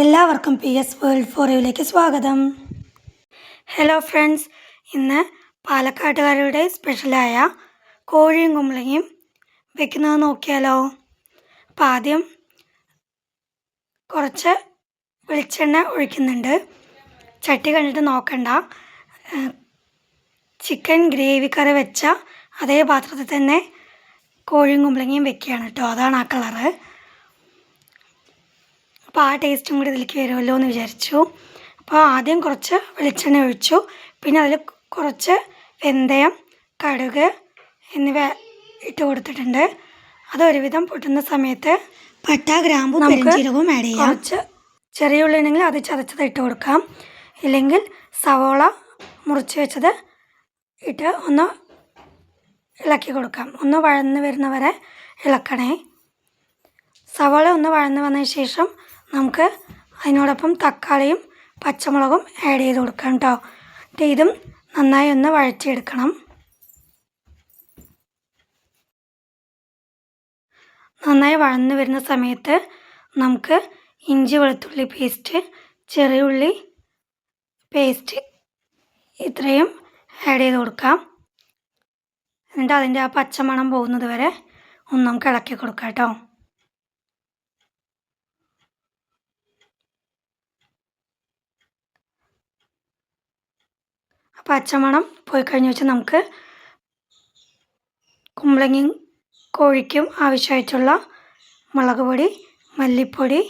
എല്ലാവർക്കും P S world ഫോറിയിലേക്ക് സ്വാഗതം. Hello friends ഇന്ന് പാലക്കാട്ടുകാരുടെ സ്പെഷ്യലായ കോഴിയും കുമ്പളയും വെക്കുന്നത് നോക്കിയാലോ? അപ്പം ആദ്യം കുറച്ച് വെളിച്ചെണ്ണ ഒഴിക്കുന്നുണ്ട്. ചട്ടി കണ്ടിട്ട് നോക്കണ്ട. ചിക്കൻ ഗ്രേവി കറി വെച്ച അതേ പാത്രത്തിൽ തന്നെ കോഴിയും കുമ്പളങ്ങയും വെക്കുകയാണ് കേട്ടോ. അതാണ് ആ കളറ് അപ്പോൾ ആ ടേസ്റ്റും കൂടി ഇതിലേക്ക് വരുമല്ലോ എന്ന് വിചാരിച്ചു. അപ്പോൾ ആദ്യം കുറച്ച് വെളിച്ചെണ്ണ ഒഴിച്ചു. പിന്നെ അതിൽ കുറച്ച് വെന്തയം കടുക് എന്നിവ ഇട്ട് കൊടുത്തിട്ടുണ്ട്. അത് ഒരുവിധം പൊട്ടുന്ന സമയത്ത് പട്ട ഗ്രാമ്പു പെരുംജീരകവും ആഡ് ചെയ്യാം. കുറച്ച് ചെറിയ ഉള്ളി ഉണ്ടെങ്കിൽ അത് ചതച്ചത് ഇട്ട് കൊടുക്കാം. ഇല്ലെങ്കിൽ സവോള മുറിച്ച് വെച്ചത് ഇട്ട് ഒന്ന് ഇളക്കി കൊടുക്കാം. ഒന്ന് വഴന്ന് വരുന്നവരെ ഇളക്കണേ. സവാള ഒന്ന് വഴന്ന് വന്നതിന് ശേഷം നമുക്ക് അതിനോടൊപ്പം തക്കാളിയും പച്ചമുളകും ആഡ് ചെയ്ത് കൊടുക്കാം കേട്ടോ എന്നിട്ട് ഇതും നന്നായി ഒന്ന് വഴറ്റിയെടുക്കണം. നന്നായി വഴന്ന് വരുന്ന സമയത്ത് നമുക്ക് ഇഞ്ചി വെളുത്തുള്ളി പേസ്റ്റ് ചെറിയ ഉള്ളി പേസ്റ്റ് ഇത്രയും ആഡ് ചെയ്ത് കൊടുക്കാം. എന്നിട്ട് അതിന്റെ ആ പച്ചമണം പോകുന്നത് വരെ ഒന്ന് നമുക്ക് ഇളക്കി കൊടുക്കാം കേട്ടോ പച്ചമണം പോയി കഴിഞ്ഞ വെച്ചാൽ നമുക്ക് കുമ്പളങ്ങയും കോഴിക്കും ആവശ്യമായിട്ടുള്ള മുളക് പൊടി മല്ലിപ്പൊടി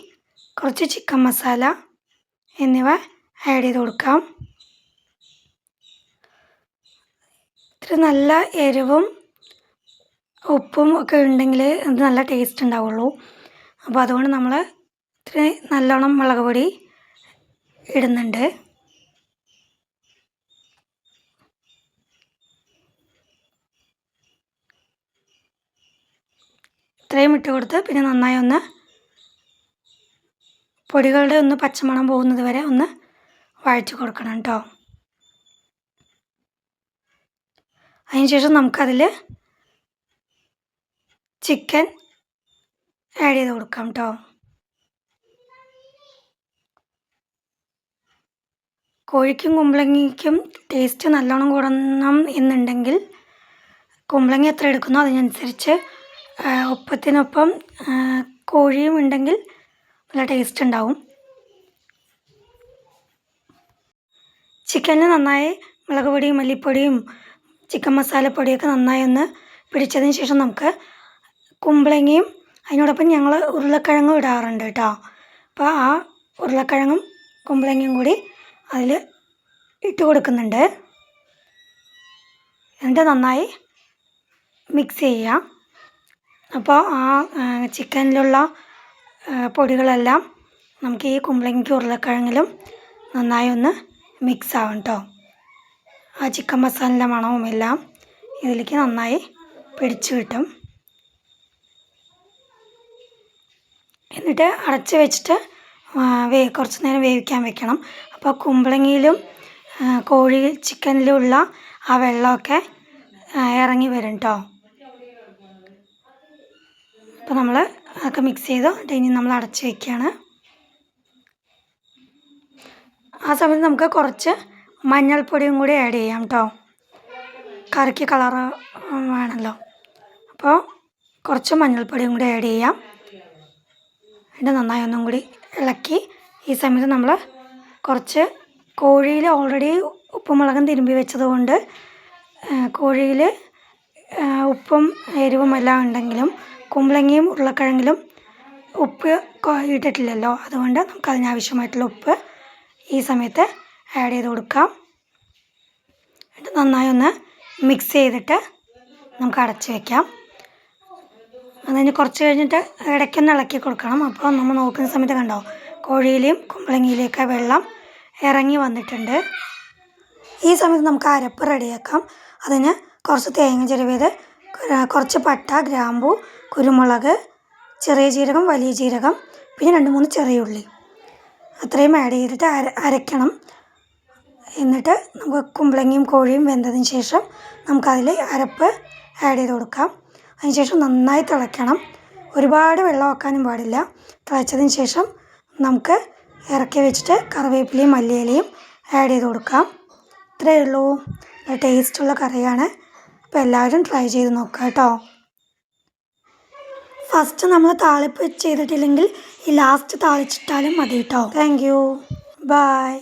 കുറച്ച് ചിക്കൻ മസാല എന്നിവ ആഡ് ചെയ്ത് കൊടുക്കാം. ഇത്ര നല്ല എരിവും ഉപ്പും ഒക്കെ ഉണ്ടെങ്കിൽ അത് നല്ല ടേസ്റ്റ് ഉണ്ടാവുള്ളൂ. അപ്പോൾ അതുകൊണ്ട് നമ്മൾ ഇത്ര നല്ലോണം മുളക് പൊടി ഇടുന്നുണ്ട്. ഇത്രയും ഇട്ട് കൊടുത്ത് പിന്നെ നന്നായി ഒന്ന് പൊടികളുടെ ഒന്ന് പച്ചമണം പോകുന്നത് വരെ ഒന്ന് വഴറ്റി കൊടുക്കണം കേട്ടോ അതിനുശേഷം നമുക്കതിൽ ചിക്കൻ ആഡ് ചെയ്ത് കൊടുക്കാം കേട്ടോ കോഴിക്കും കുമ്പളങ്ങിക്കും ടേസ്റ്റ് നല്ലോണം കൂടണം എന്നുണ്ടെങ്കിൽ കുമ്പളങ്ങ എത്ര എടുക്കുന്നോ അതിനനുസരിച്ച് ഒപ്പത്തിനൊപ്പം കോഴിയും ഉണ്ടെങ്കിൽ നല്ല ടേസ്റ്റ് ഉണ്ടാവും. ചിക്കനിൽ നന്നായി മുളക് പൊടിയും മല്ലിപ്പൊടിയും ചിക്കൻ മസാലപ്പൊടിയൊക്കെ നന്നായി ഒന്ന് പിടിച്ചതിന് ശേഷം നമുക്ക് കുമ്പളങ്ങയും അതിനോടൊപ്പം ഞങ്ങൾ ഉരുളക്കിഴങ്ങും ഇടാറുണ്ട് കേട്ടോ. അപ്പോൾ ആ ഉരുളക്കിഴങ്ങും കുമ്പളങ്ങയും കൂടി അതിൽ ഇട്ട് കൊടുക്കുന്നുണ്ട്. എന്നിട്ട് നന്നായി മിക്സ് ചെയ്യാം അപ്പോൾ ആ ചിക്കനിലുള്ള പൊടികളെല്ലാം നമുക്ക് ഈ കുമ്പളങ്ങയ്ക്ക് ഉരുളക്കിഴങ്ങിലും നന്നായി ഒന്ന് മിക്സ് ആവും കേട്ടോ ആ ചിക്കൻ മസാലന്റെ മണവും എല്ലാം ഇതിലേക്ക് നന്നായി പിടിച്ചു കിട്ടും. എന്നിട്ട് അടച്ച് വെച്ചിട്ട് വേ കുറച്ച് നേരം വേവിക്കാൻ വെക്കണം. അപ്പോൾ കുമ്പളങ്ങിയിലും കോഴി ചിക്കനിലുള്ള ആ വെള്ളമൊക്കെ ഇറങ്ങി വരും കേട്ടോ അപ്പോൾ നമ്മൾ അതൊക്കെ മിക്സ് ചെയ്തു ഇനി നമ്മൾ അടച്ച് വയ്ക്കുകയാണ് ആ സമയത്ത് നമുക്ക് കുറച്ച് മഞ്ഞൾപ്പൊടിയും കൂടി ആഡ് ചെയ്യാം കേട്ടോ കറിക്ക് കളറ് വേണമല്ലോ അപ്പോൾ കുറച്ച് മഞ്ഞൾപ്പൊടിയും കൂടി ആഡ് ചെയ്യാം. എന്നിട്ട് നന്നായി ഒന്നും കൂടി ഇളക്കി ഈ സമയത്ത് നമ്മൾ കുറച്ച് കോഴിയിൽ ഓൾറെഡി ഉപ്പുമുളകും തിരുമ്പി വെച്ചത് കൊണ്ട് കോഴിയിൽ ഉപ്പും എരിവും എല്ലാം ഉണ്ടെങ്കിലും കുമ്പളങ്ങയും ഉരുളക്കിഴങ്ങിലും ഉപ്പ് ഇട്ടിട്ടില്ലല്ലോ. അതുകൊണ്ട് നമുക്ക് അതിനാവശ്യമായിട്ടുള്ള ഉപ്പ് ഈ സമയത്ത് ആഡ് ചെയ്ത് കൊടുക്കാം. എന്നിട്ട് നന്നായി ഒന്ന് മിക്സ് ചെയ്തിട്ട് നമുക്ക് അടച്ച് വയ്ക്കാം അതിന് കുറച്ച് കഴിഞ്ഞിട്ട് ഇടയ്ക്കൊന്ന് ഇളക്കി കൊടുക്കണം. അപ്പോൾ നമ്മൾ നോക്കുന്ന സമയത്ത് കണ്ടോ കോഴിയിലെയും കുമ്പളങ്ങിയിലെയൊക്കെ വെള്ളം ഇറങ്ങി വന്നിട്ടുണ്ട്. ഈ സമയത്ത് നമുക്ക് അരപ്പ് റെഡിയാക്കാം അതിന് കുറച്ച് തേങ്ങ ചിരവിയത് കുറച്ച് പട്ട ഗ്രാമ്പു കുരുമുളക് ചെറിയ ജീരകം വലിയ ജീരകം പിന്നെ രണ്ട് മൂന്ന് ചെറിയ ഉള്ളി. അത്രയും ആഡ് ചെയ്തിട്ട് അര അരയ്ക്കണം. എന്നിട്ട് നമുക്ക് കുമ്പളങ്ങയും കോഴിയും വെന്തതിന് ശേഷം നമുക്കതിൽ അരപ്പ് ആഡ് ചെയ്ത് കൊടുക്കാം. അതിനുശേഷം നന്നായി തിളയ്ക്കണം. ഒരുപാട് വെള്ളം വെക്കാനും പാടില്ല. തിളച്ചതിന് ശേഷം നമുക്ക് ഇറക്കി വെച്ചിട്ട് കറിവേപ്പിലയും മല്ലിയിലയും ആഡ് ചെയ്ത് കൊടുക്കാം. ഇത്രയേ ഉള്ളൂ. ടേസ്റ്റുള്ള കറിയാണ്. അപ്പോൾ എല്ലാവരും ട്രൈ ചെയ്ത് നോക്കുക കേട്ടോ. ഫസ്റ്റ് നമ്മൾ താളിപ്പ് ചെയ്തിട്ടില്ലെങ്കിൽ ഈ ലാസ്റ്റ് താളിച്ചിട്ടാലും മതി കേട്ടോ. Thank you by